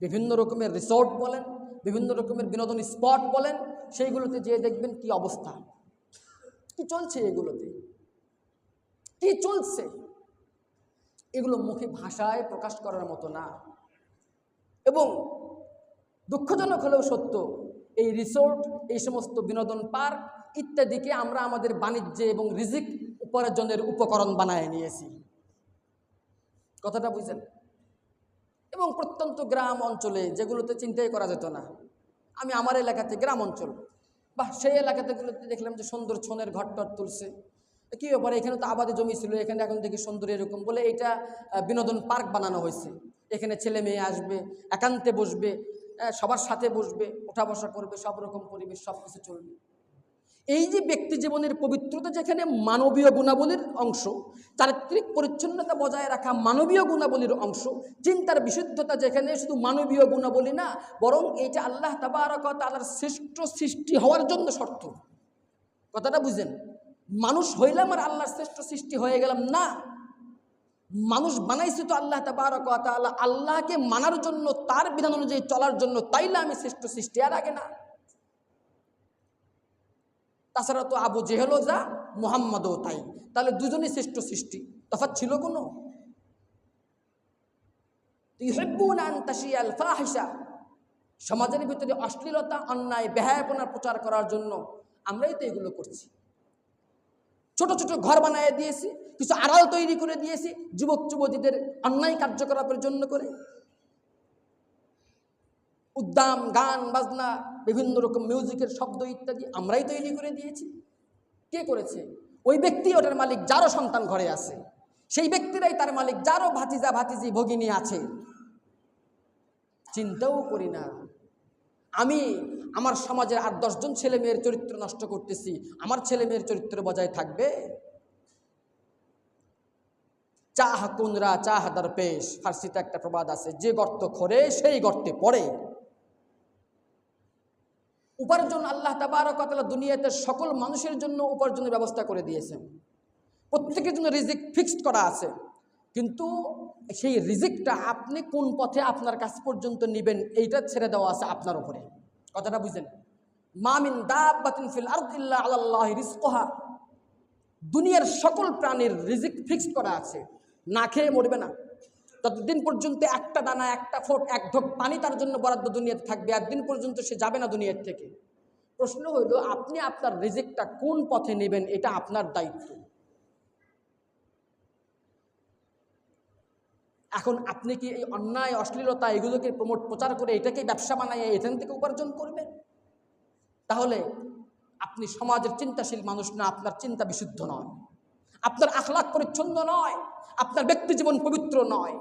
বিভিন্ন রকমের রিসোর্ট বলেন, বিভিন্ন রকমের বিনোদন স্পট বলেন, সেইগুলোতে যেয়ে দেখবেন কি অবস্থা। কি চলছে এগুলোতে? কি চলছে? এগুলো মুখে ভাষায় প্রকাশ করার মতো না। এবং দুঃখজনক হলেও সত্য, এই রিসোর্ট এই সমস্ত বিনোদন পার্ক ইত্যাদিকে আমরা আমাদের বাণিজ্যে এবং রিজিক উপার্জনের উপকরণ বানায় নিয়েছি। কথাটা বুঝলেন এবং প্রত্যন্ত গ্রাম অঞ্চলে যেগুলোতে চিন্তাই করা যেত না, আমি আমার এলাকাতে গ্রাম অঞ্চল। বা সেই এলাকাতে গুলোতে দেখলাম যে সুন্দর ছনের ঘরটর তুলছে। কী ব্যাপারে, এখানে তো আবাদে জমি ছিল, এখানে এখন দেখি সুন্দর এরকম বলে এটা বিনোদন পার্ক বানানো হয়েছে। এখানে ছেলে মেয়ে আসবে, একান্তে বসবে সবার সাথে বসবে, ওঠা বসা করবে, সব রকম পরিবেশ সব কিছু চলবে। এই যে ব্যক্তি জীবনের পবিত্রতা যেখানে মানবীয় গুণাবলীর অংশ, চারিত্রিক পরিচ্ছন্নতা বজায় রাখা মানবীয় গুণাবলীর অংশ, চিন্তার বিশুদ্ধতা যেখানে শুধু মানবীয় গুণাবলী না, বরং এটা আল্লাহ তাবারক তালার শ্রেষ্ঠ সৃষ্টি হওয়ার জন্য শর্ত। কথাটা বুঝেন মানুষ হইলাম আর আল্লাহর শ্রেষ্ঠ সৃষ্টি হয়ে গেলাম, না। মানুষ বানাইছে তো আল্লাহ তাবারক তাআলা, আল্লাহকে মানার জন্য, তার বিধান অনুযায়ী চলার জন্য, তাইলে আমি শ্রেষ্ঠ সৃষ্টি, আর আগে না। তাছাড়া তো আবু জেহেলও যা, মোহাম্মদও তাই। তাহলে দুজনই শ্রেষ্ঠ সৃষ্টি। তফাৎ ছিল কোনো? সমাজের ভিতরে অশ্লীলতা, অন্যায় ব্যয়াপনার প্রচার করার জন্য আমরাই তো এগুলো করছি। ছোট ছোট ঘর বানায় দিয়েছি, কিছু আড়াল তৈরি করে দিয়েছি যুবক যুবতীদের অন্যায় কার্যকলাপের জন্য করে। উদ্যাম গান, বাজনা, বিভিন্ন রকম মিউজিকের শব্দ ইত্যাদি আমরাই তৈরি করে দিয়েছি। কে করেছে? ওই ব্যক্তি, ওটার মালিক যারও সন্তান ঘরে আছে। সেই ব্যক্তিরাই তার মালিক, যারও ভাতিজা, ভাতিজি, ভগিনী আছে। চিন্তাও করি না। আমি আমার সমাজের আর দশজন ছেলে মেয়ের চরিত্র নষ্ট করতেছি। আমার ছেলে মেয়ের চরিত্র বজায় থাকবে? চাহ কুনরা চাহ দরপেশ। ফার্সিতে একটা প্রবাদ আছে, যে গর্ত খোরে, সেই গর্তে পড়ে। উপার্জন আল্লাহ তাবারকতলা দুনিয়াতে সকল মানুষের জন্য উপার্জনের ব্যবস্থা করে দিয়েছেন। প্রত্যেকের জন্য রিজিক ফিক্সড করা আছে। কিন্তু সেই রিজিকটা আপনি কোন পথে আপনার কাছ পর্যন্ত নেবেন, এইটা ছেড়ে দেওয়া আছে আপনার উপরে। কথাটা বুঝেন মামিন দাবাতিন ফিল আরদিল্লাহ আল্লাহ রিজকোহা। দুনিয়ার সকল প্রাণীর রিজিক ফিক্সড করা আছে। না খেয়ে মরবে না। ততদিন পর্যন্ত একটা দানা, একটা ফোট, এক ঢোক পানি তার জন্য বরাদ্দ দুনিয়াতে থাকবে একদিন পর্যন্ত সে যাবে না দুনিয়ার থেকে। প্রশ্ন হইল, আপনি আপনার রিজিকটা কোন পথে নেবেন এটা আপনার দায়িত্ব। এখন আপনি কি এই অন্যায়, অশ্লীলতা এগুলোকে প্রমোট, প্রচার করে এটাকে ব্যবসা বানাইয়ে এখান থেকে উপার্জন করবেন? তাহলে আপনি সমাজের চিন্তাশীল মানুষ না, আপনার চিন্তা বিশুদ্ধ নয়। আপনার আখলাখ পরিচ্ছন্ন নয়। আপনার ব্যক্তি জীবন পবিত্র নয়।